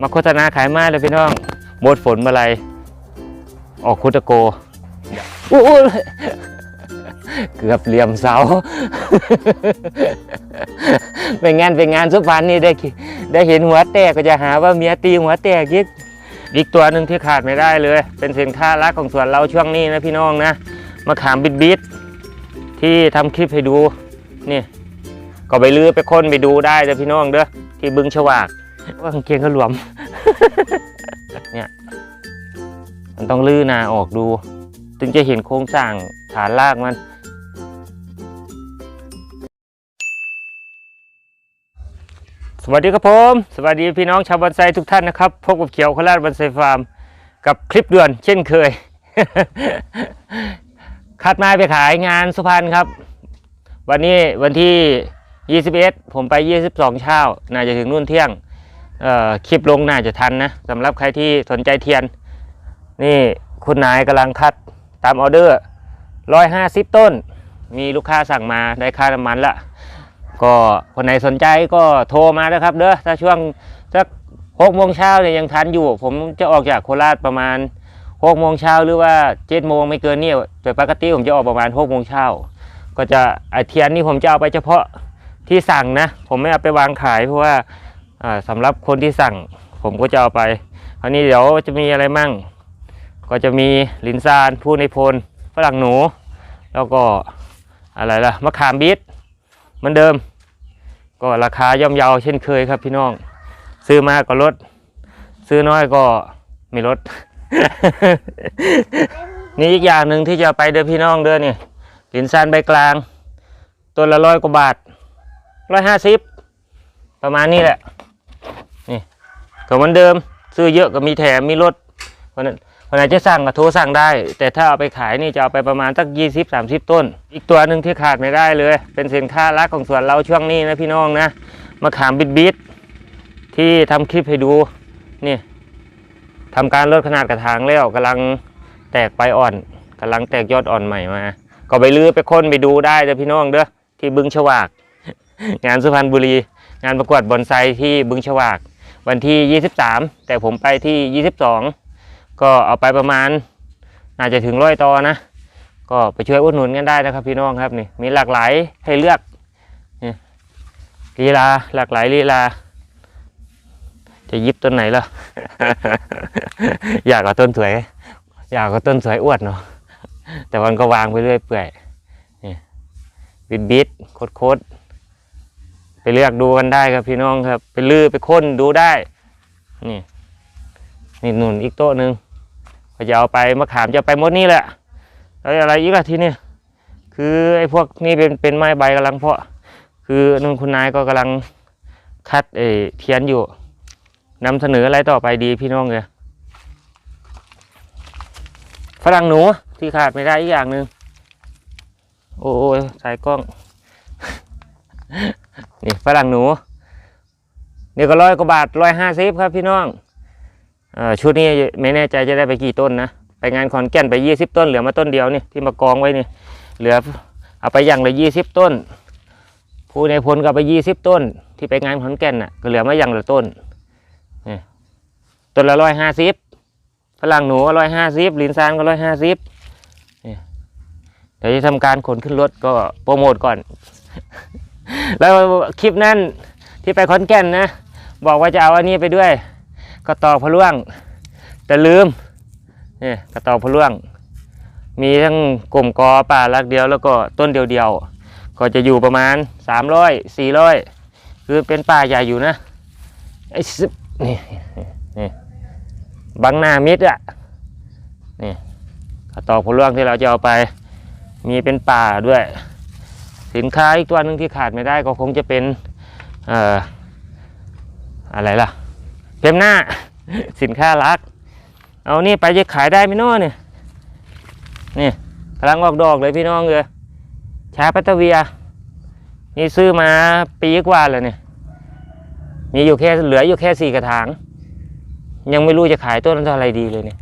มาโฆษณาขายไม้เลยพี่น้องหมดฝนเมื่อไหรออกคุตะโกอู้อู้เกือบเหลี่ยมเสาเป็นงานเป็นงานสุพรรณนี่ได้คิได้เห็นหัวแตกก็จะหาว่าเมียตีหัวแตกยิกอีกตัวหนึ่งที่ขาดไม่ได้เลย เป็นสินค้ารักของสวนเราช่วงนี้นะพี่น้องนะมะขามบิดบิดที่ทำคลิปให้ดูนี่ก็ไปลื้อไปค้นไปดูได้เด้อพี่น้องเด้อที่บึงฉวาก ว่ากางเกงก็หลวม เนี่ย มันต้องลื้อนาออกดู ถึงจะเห็นโครงสร้างฐานรากมันสวัสดีครับผม สวัสดีพี่น้องชาวบันไซทุกท่านนะครับพบกับเขียวโคราชบันไซฟาร์ม กับคลิปด่วนเช่นเคย คัดไม้ไปขายงานสุพรรณครับ วันนี้วันที่ 21 ผมไป 22 เช้า น่าจะถึงนู่นเที่ยง คลิปลงน่าจะทันนะสำหรับใครที่สนใจเทียน นี่คุณนายกำลังคัดตามออเดอร์150ต้น มีลูกค้าสั่งมาได้ค่าน้ำมันละก็คนไหนสนใจก็โทรมานะครับเด้อถ้าช่วงสักหกโมงเช้าเนี่ยยังทันอยู่ ผมจะออกจากโคราชประมาณหกโมงเช้าหรือว่าเจ็ดโมงไม่เกินเนี่ยแต่ปกติผมจะออกประมาณหกโมงเช้าก็จะไอเทียนนี่ผมจะเอาไปเฉพาะที่สั่งนะ ผมไม่เอาไปวางขายเพราะว่า สำหรับคนที่สั่งผมก็จะเอาไปคราวนี้เดี๋ยวจะมีอะไรมั่ง ก็จะมีลินซานผู้ในพลฝรั่งหนู แล้วก็อะไรล่ะมะขามบิดเหมือนเดิม ก็ราคาย่อมเยาเช่นเคยครับพี่น้อง ซื้อมากก็ลด ซื้อน้อยก็ไม่ลด นี่อีกอย่างหนึ่งที่จะไปเด้อพี่น้องเด้อนี่ลินซานใบกลางต้นละร้อยกว่าบาทร้อยห้าสิบประมาณนี้แหละ นี่ก็เหมือนเดิมซื้อเยอะก็มีแถมมีลดเพราะนั้นคนไหนจะสั่งก็โทรสั่งได้ แต่ถ้าเอาไปขายนี่จะเอาไปประมาณสักยี่สิบสามสิบต้น อีกตัวหนึ่งที่ขาดไม่ได้เลย เป็นสินค้ารักของสวนเราช่วงนี้นะพี่น้องนะมะขามบิดบิดที่ทำคลิปให้ดูนี่ทำการลดขนาดกระถางแล้วกำลังแตกใบอ่อนกำลังแตกยอดอ่อนใหม่มา ก็ไปลื้อไปค้นไปดูได้เด้อพี่น้องเด้อที่บึงฉวาก งานสุพรรณบุรี งานประกวดบอนไซที่บึงฉวาก วันที่ 23 แต่ผมไปที่ 22 ก็เอาไปประมาณน่าจะถึงร้อยตอนะ ก็ไปช่วยอุดหนุนกันได้นะครับพี่น้องครับนี่มีหลากหลายให้เลือกนี่ลีลาหลากหลายลีลา จะยิบต้นไหนล่ะ อยากกับต้นสวย อยากกับต้นสวยอวดเนาะแต่มันก็วางไปเรื่อยเปื่อยนี่บิดบิดโคดโคดไป เลือกดูกันได้ครับพี่น้องครับ ไปลือไปค้นดูได้ นี่นี่หนุนอีกโต๊ะหนึ่งก็จะเอาไปมะขามจะไปหมดนี่แหละแล้วอะไรอีกอะทีนี้คือไอ้พวกนี้เป็นเป็นไม้ใบกำลังเพาะ คือนุ่นคุณนายก็กำลังคัดเอเทียนอยู่นำเสนออะไรต่อไปดีพี่น้องเลยฝรั่งหนูที่ขาดไม่ได้อีกอย่างหนึ่งโอ้ยสายกล้อง นี่ฝรั่งหนูนี่ก็ร้อยกว่าบาทร้อยห้าสิบครับพี่น้องอชุดนี้ไม่แน่ใจจะได้ไปกี่ต้นนะ ไปงานขอนแก่นไปยี่สิบต้นเหลือมาต้นเดียวนี่ที่มากองไว้นี่ เหลือเอาไปอย่างละยี่สิบต้น ผู้ในพลก็ไปยี่สิบต้น ที่ไปงานขอนแก่นน่ะก็เหลือมาอย่างละต้นนี่ต้นละร้อยห้าสิบฝรั่งหนูร้อยห้าสิบลินซานก็ร้อยห้าสิบเดี๋ยวจะทำการขนขึ้นรถก็โปรโมทก่อน แล้วคลิปนั้นที่ไปขอนแก่นนะ บอกว่าจะเอาอันนี้ไปด้วย กระตอกพะล่วง แต่ลืมนี่กระตอกพะล่วง มีทั้งกลุ่มกอป่ารักเดียวแล้วก็ต้นเดียวๆก็จะอยู่ประมาณ 300 400 คือเป็นป่าใหญ่อยู่นะไอ้สิบนี่นี่บังหน้ามิดอะนี่กระตอกพะล่วงที่เราจะเอาไป มีเป็นป่าด้วย สินค้าอีกตัวหนึ่งที่ขาดไม่ได้ก็คงจะเป็นเอ่ออะไรล่ะเต็มหน้า สินค้ารัก เอานี่ไปจะขายได้ไหมน้อเนี่ยนี่กำลังออกดอกเลยพี่น้องเลยชาปัตเวีย นี่ซื้อมาปีกว่าแล้วเนี่ย มีอยู่แค่เหลืออยู่แค่สี่กระถาง ยังไม่รู้จะขายต้นเท่าไรดีเลยเนี่ย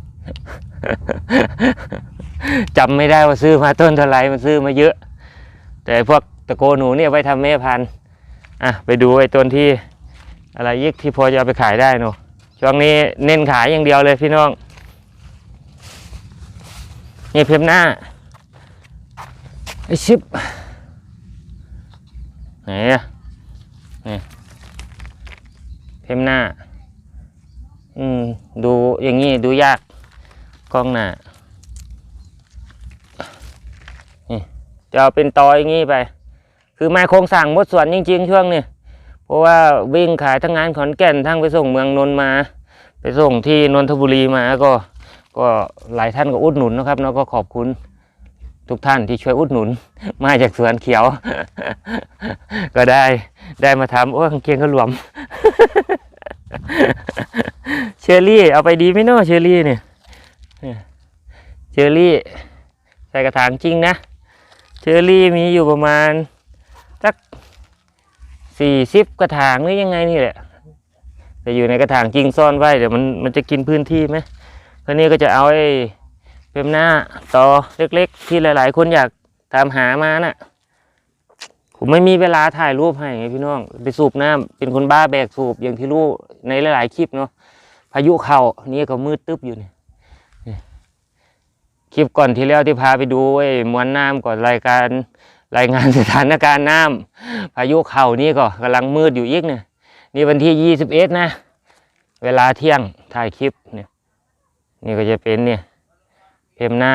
จำไม่ได้ว่าซื้อมาต้นเท่าไรมันซื้อมาเยอะ แต่พวกตะโกหนูเนี่ยไว้ทำแม่พันธุ์อะไปดูไอ้ต้นที่อะไรยิกที่พอจะเอาไปขายได้เนาะช่วงนี้เน้นขายอย่างเดียวเลยพี่น้องนี่เพิ่มหน้าไอชิปไหนอะนี่เพิ่มหน้า อืม ดูอย่างงี้ดูยากกล้องหน้า จะเอาเป็นตออย่างงี้ไป คือไม้โครงสั่งหมดส่วนจริง ๆ ช่วงนี้เพราะว่าวิ่งขายทั้งงานขอนแก่นทั้งไปส่งเมืองนนท์มา ไปส่งที่นนทบุรีมาก็ก็หลายท่านก็อุดหนุนนะครับแล้วก็ขอบคุณทุกท่านที่ช่วยอุดหนุน มาจากสวนเขียว ก็ได้ได้มาทำโอ้ยกางเกงก็หลวม เชอรี่ เอาไปดีไหมเนาะเชอรี่เนี่ยเนี่ยเชอรี่ ใส่กระถางจริงนะ อรี่มีอยู่ประมาณสักสี่สิบกระถางหรือยังไงนี่แหละแต่อยู่ในกระถางจริงซ่อนไว้เดี๋ยวมันมันจะกินพื้นที่ไหมคราวนี้ก็จะเอาไอ้เป็นหน้าต่อเล็กๆ ที่หลายๆ คนอยากตามหามาน่ะ ผมไม่มีเวลาถ่ายรูปให้ไงพี่น้องไปสูบน้ำเป็นคนบ้าแบกสูบอย่างที่รู้ในหลายๆคลิปเนาะพายุเข่านี่ก็มืดตึ๊บอยู่เนี่ย คลิปก่อนที่แล้วที่พาไปดูไอ้มวลน้ำก่อนรายการรายงานสถานการณ์น้ำพายุเข่านี่ก็กำลังมืดอยู่อีกเนี่ยนี่วันที่ยี่สิบเอ็ดนะ เวลาเที่ยงถ่ายคลิปเนี่ยนี่ก็จะเป็นเนี่ยเพมหน้า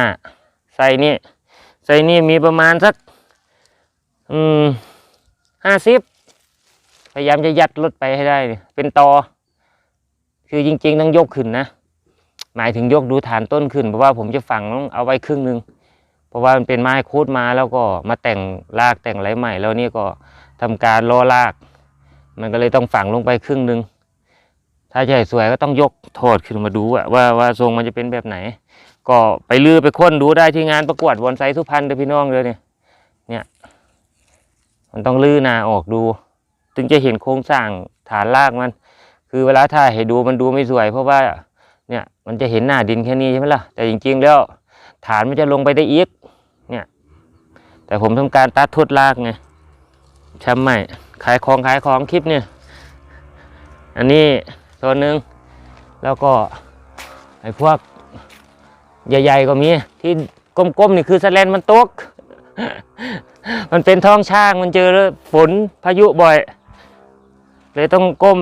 ไส้นี่ไส้นี่มีประมาณสักอืมห้าสิบพยายามจะยัดรถไปให้ได้ เป็นตอ คือจริง ๆ ต้องยกขึ้นนะ หมายถึงยกดูฐานต้นขึ้น เพราะว่าผมจะฝังเอาไว้ครึ่งหนึ่งเพราะว่ามันเป็นไม้คูดมาแล้วก็มาแต่งรากแต่งไรใหม่ แล้วนี่ก็ทำการล้อราก มันก็เลยต้องฝังลงไปครึ่งหนึ่งถ้าจะให้สวยก็ต้องยกโทษขึ้นมาดูว่าว่าทรงมันจะเป็นแบบไหน ก็ไปลือไปค้นดูได้ที่งานประกวดบอนไซสุพรรณเด้อพี่น้องเลยเนี่ยเนี่ยมันต้องลื้อนาออกดู ถึงจะเห็นโครงสร้างฐานรากมัน คือเวลาถ่ายให้ดูมันดูไม่สวย เพราะว่า มันจะเห็นหน้าดินแค่นี้ใช่ไหมล่ะ แต่จริงๆแล้วฐานมันจะลงไปได้อีก เนี่ย แต่ผมทำการตัดทุดรากไงช้ำใหม่ ขายของขายของคลิปเนี่ย อันนี้ตัวหนึ่งแล้วก็ไอ้พวกใหญ่ๆก็มี ที่ก้มๆนี่คือสแลนมันตก มันเป็นท้องช่างมันเจอฝนพายุบ่อย เลยต้องก้ม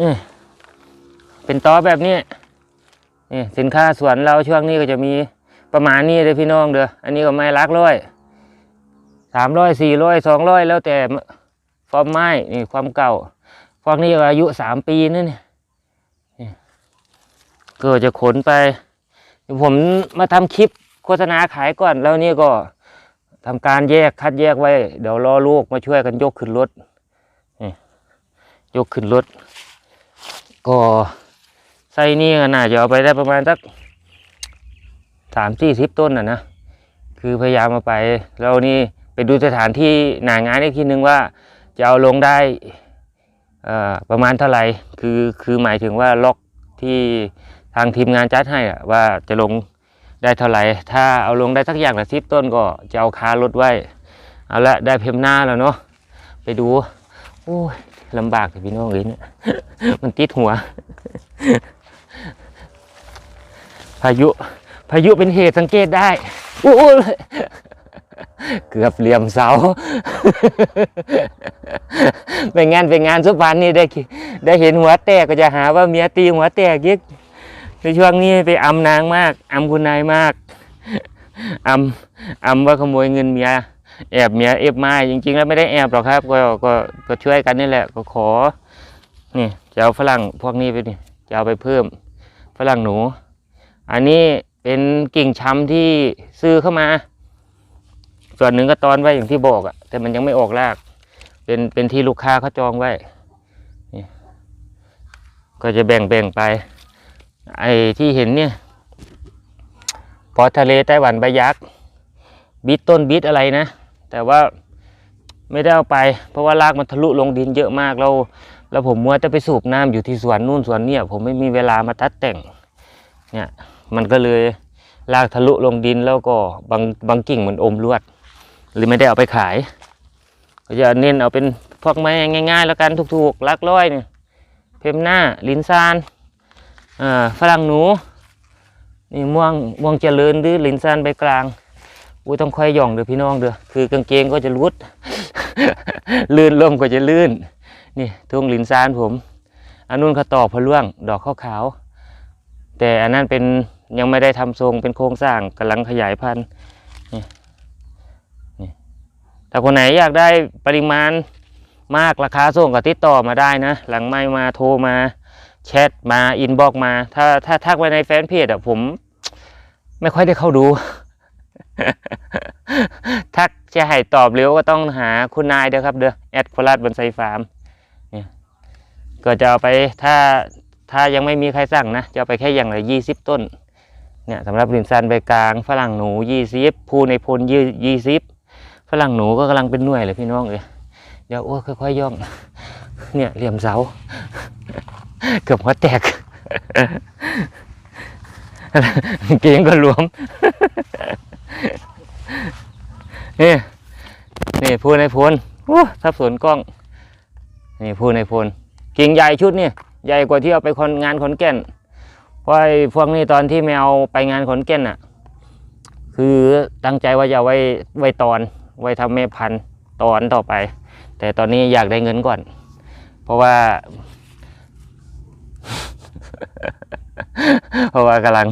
อ้ย เป็นตอแบบนี้นี่สินค้าสวนเราช่วงนี้ก็จะมีประมาณนี้เลยพี่น้องเด้ออันนี้ก็ไม้ลักร้อยสามร้อยสี่ร้อยสองร้อยแล้วแต่ฟอร์มไม้นี่ความเก่าพวกนี้ก็อายุสามปีนั่นนี่ก็จะขนไปผมมาทำคลิปโฆษณาขายก่อนแล้วนี่ก็ทำการแยกคัดแยกไว้ เดี๋ยวรอลูกมาช่วยกันยกขึ้นรถนี่ยกขึ้นรถก็ ไส้นี่ก็น่าจะเอาไปได้ประมาณสักสามสี่สิบต้นอะนะ คือพยายามมาไป แล้วนี่ไปดูสถานที่หนางานอีกทีนึงว่าจะเอาลงได้อ่อประมาณเท่าไหร่ คือคือหมายถึงว่าล็อกที่ทางทีมงานจัดให้อะว่าจะลงได้เท่าไหร่ ถ้าเอาลงได้สักอย่างละสิบต้นก็จะเอาคารถไว้ เอาละได้เพิ่มหน้าแล้วเนาะ ไปดู โอ้ยลำบากเลยพี่น้องเลยเนี่ย มันติดหัวายุ พายุเป็นเหตุสังเกตได้โอ้เกือบเหลี่ยมเสาไปงานไปงานสุพรรณนี่ได้ได้เห็นหัวแตกก็จะหาว่าเมียตีหัวแตกยิกในช่วงนี้ไปอำนางมากอำคุณนายมากอำอำว่าขโมยเงินเมียแอบเมียเอฟมาจริงๆแล้วไม่ได้แอบหรอกครับ ก็ก็ก็ช่วยกันนี่แหละ ก็ขอ นี่จะเอาฝรั่งพวกนี้ไปนี่จะเอาไปเพิ่มฝรั่งหนู อันนี้เป็นกิ่งช้ำที่ซื้อเข้ามา ส่วนหนึ่งก็ตอนไว้อย่างที่บอกอะแต่มันยังไม่ออกราก เป็นเป็นที่ลูกค้าเขาจองไว้นี่ก็จะแบ่งแบ่งไป ไอ้ที่เห็นเนี่ย พอทะเลไต้หวันใบยักษ์บิดต้นบิดอะไรนะ แต่ว่าไม่ได้เอาไป เพราะว่ารากมันทะลุลงดินเยอะมากแล้วแล้วผมมัวจะไปสูบน้ำอยู่ที่สวนนู่นสวนเนี่ย ผมไม่มีเวลามาตัดแต่งเนี่ย มันก็เลยรากทะลุลงดินแล้วก็บางบางกิ่งเหมันอมลวด หรือไม่ได้เอาไปขาย ก็จะเน้นเอาเป็นพวกไม้ง่าย ๆ แล้วกันถูกๆลักร้อยเนี่ยเพมหน้าลินซานอ่อฝรั่งหนูนี่ม่วงม่วงเจริญหรือลินซานใบกลางอุ้ยต้องค่อยหย่องเด้อพี่น้องเด้อคือกางเกงก็จะรุดลื่นลมก็จะลื่น นี่ทุ่งลินซานผมอันนู้นเขาตอกพะล่วง ดอกขาวๆแต่อันนั้นเป็น ยังไม่ได้ทำทรงเป็นโครงสร้างกำลังขยายพันธุ์แต่คนไหนอยากได้ปริมาณมากราคาส่งก็ติดต่อมาได้นะ หลังไม่มาโทรมาแชทมาอินบ็อกมา ถ้าถ้าทักไว้ในแฟนเพจอะผม ไม่ค่อยได้เข้าดู ทักจะให้ตอบเร็วก็ต้องหาคุณนายเด้อครับเด้อแอดโคราชบนไซฟาร์มเนี่ยก็จะเอาไปถ้าถ้ายังไม่มีใครสั่งนะ จะเอาไปแค่อย่างละยี่สิบต้น เนี่ยสำหรับลินซันใบกลางฝรั่งหนูยี่สิบภูในพลยี่ยี่สิบฝรั่งหนูก็กำลังเป็นหน่วยเลยพี่น้องเลยเดี๋ยวโอ้ค่อยๆย่อง เนี่ยเหลี่ยมเสา เกือบหัวแตกเกงก็หลวมนี่นี่พูในพลทับสวนกล้อง นี่พูในพลกิ่งใหญ่ชุดนี่ใหญ่กว่าที่เอาไปคนงานขอนแก่น เพราะไอ้พวกนี้ตอนที่ไม่เอาไปงานขอนแก่นอะ คือตั้งใจว่าจะไว้ไว้ตอน ไว้ทำแม่พันธุ์ตอนต่อไป แต่ตอนนี้อยากได้เงินก่อน เพราะว่า เพราะว่ากำลัง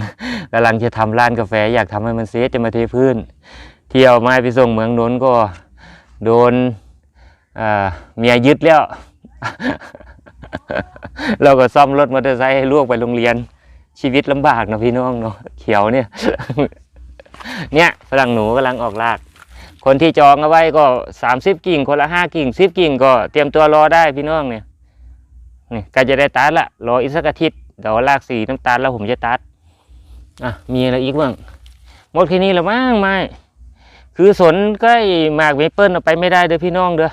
กำลังจะทำร้านกาแฟ อยากทำให้มันเสียจะมาเทพื้น เที่ยวไม้ไปส่งเมืองนนท์ก็โดนเมียยึดแล้ว เราก็ซ่อมรถมอเตอร์ไซค์ให้ลูกไปโรงเรียน ชีวิตลำบากเนาะพี่น้องเนาะเขียวเนี่ย เนี่ยฝรั่งหนูกำลังออกลาก คนที่จองเอาไว้ก็สามสิบกิ่ง คนละห้ากิ่งสิบกิ่งก็เตรียมตัวรอได้พี่น้องเนี่ยนี่กล้จะได้ตัดละรออีกสักอาทิตย์เดี๋ยวลากสีน้ำตาลแล้วผมจะตัดอะมีอะไรอีกบ้างหมดแค่นี้แล้วมั้งไม่คือสนใกล้หมากเมเปิลเอาไปไม่ได้เด้อพี่น้องเด้อ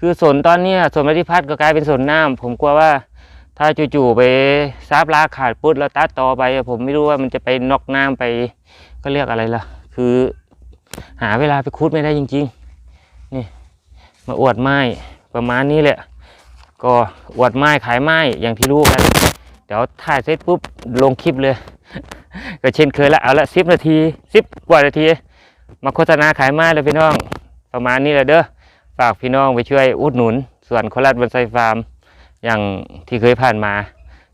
คือสนตอนเนี้ยสนมติพัฒน์ก็กลายเป็นสนน้ำผมกลัวว่า ถ้าจู่ๆไปซาบลาขาดปุ๊บแล้วตัดต่อไป ผมไม่รู้ว่ามันจะไปนอกน้ำไปก็เรียกอะไรล่ะ คือ หาเวลาไปคุดไม่ได้จริง ๆ นี่มาอวดไม้ประมาณนี้แหละ ก็อวดไม้ขายไม้อย่างที่รู้กัน เดี๋ยวถ่ายเสร็จปุ๊บลงคลิปเลย ก็เช่นเคยละเอาละสิบนาทีสิบกว่านาที มาโฆษณาขายไม้เลยพี่น้อง ประมาณนี้แหละเด้อฝากพี่น้องไปช่วยอุดหนุนส่วนโคราชบอนไซฟาร์ม อย่างที่เคยผ่านมา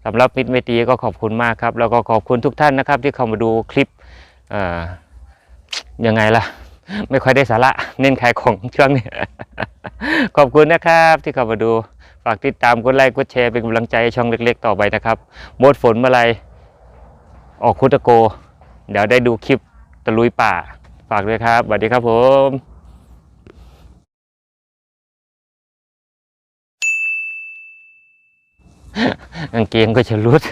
สำหรับมิตรเมตีก็ขอบคุณมากครับ แล้วก็ขอบคุณทุกท่านนะครับ ที่เข้ามาดูคลิปเอ่อยังไงล่ะ ไม่ค่อยได้สาระเน้นขายของช่วงนี้ ขอบคุณนะครับที่เข้ามาดูฝากติดตามกดไลค์กดแชร์เป็นกำลังใจช่องเล็ก ๆ ต่อไปนะครับหมดฝนเมื่อไรออกคุตะโก เดี๋ยวได้ดูคลิปตะลุยป่า ฝากด้วยครับสวัสดีครับผม กางเกงก็จะรุด